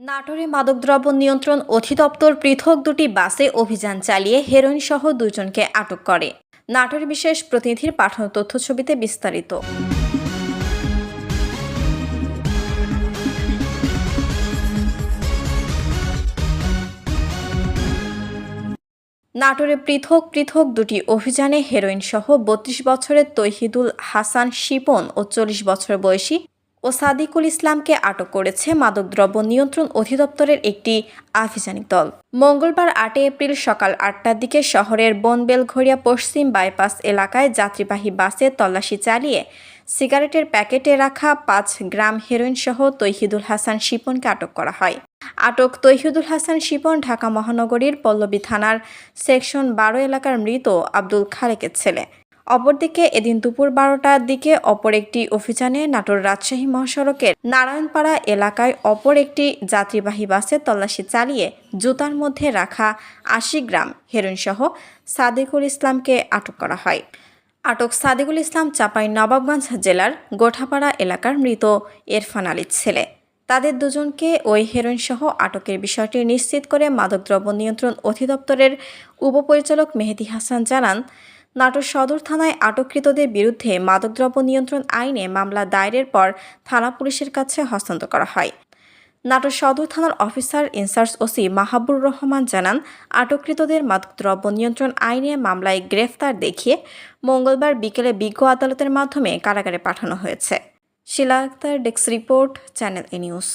নাটোরে মাদকদ্রব্য নিয়ন্ত্রণ অধিদপ্তর পৃথক দুটি বাসে অভিযান চালিয়ে হেরোইন সহ দুজনকে আটক করে। নাটোর বিশেষ প্রতিনিধির পাঠানো তথ্য ছবিতে বিস্তারিত। নাটোরে পৃথক পৃথক দুটি অভিযানে হেরোইন সহ বত্রিশ বছরের তৈহিদুল হাসান শিপন ও চল্লিশ বছর বয়সী ও সাদিকুল ইসলামকে আটক করেছে মাদকদ্রব্য নিয়ন্ত্রণ অধিদপ্তরের একটি আভিযানিক দল। মঙ্গলবার আটই এপ্রিল সকাল আটটার দিকে শহরের বনবেলঘড়িয়া পশ্চিম বাইপাস এলাকায় যাত্রীবাহী বাসে তল্লাশি চালিয়ে সিগারেটের প্যাকেটে রাখা পাঁচ গ্রাম হেরোইন সহ তৈহিদুল হাসান শিপনকে আটক করা হয়। আটক তৈহিদুল হাসান শিপন ঢাকা মহানগরীর পল্লবী থানার সেকশন বারো এলাকার মৃত আব্দুল খালেকের ছেলে। অপরদিকে এদিন দুপুর বারোটার দিকে অপর একটি অভিযানে নাটোর রাজশাহী মহাসড়কের নারায়ণপাড়া এলাকায় অপর একটি যাত্রীবাহী বাসে তল্লাশি চালিয়ে জুতার মধ্যে রাখা আশি গ্রাম হেরোইন সহ সাদিকুল ইসলামকে আটক করা হয়। আটক সাদেকুল ইসলাম চাপাই নবাবগঞ্জ জেলার গোঠাপাড়া এলাকার মৃত এরফান আলীর ছেলে। তাদের দুজনকে ওই হেরোইন সহ আটকের বিষয়টি নিশ্চিত করে মাদকদ্রব্য নিয়ন্ত্রণ অধিদপ্তরের উপপরিচালক মেহেদি হাসান জানান নাটোর সদর থানায় আটককৃতদের বিরুদ্ধে মাদকদ্রব্য নিয়ন্ত্রণ আইনে মামলা দায়েরের পর থানা পুলিশের কাছে হস্তান্তর করা হয়। নাটোর সদর থানার officer in charge OC Mahabur Rahman জানান, আটককৃতদের মাদকদ্রব্য নিয়ন্ত্রণ আইনে মামলায় গ্রেফতার দেখিয়ে মঙ্গলবার বিকেলে বিজ্ঞ আদালতের মাধ্যমে কারাগারে পাঠানো হয়েছে। Shila Akter desk report, channel A news.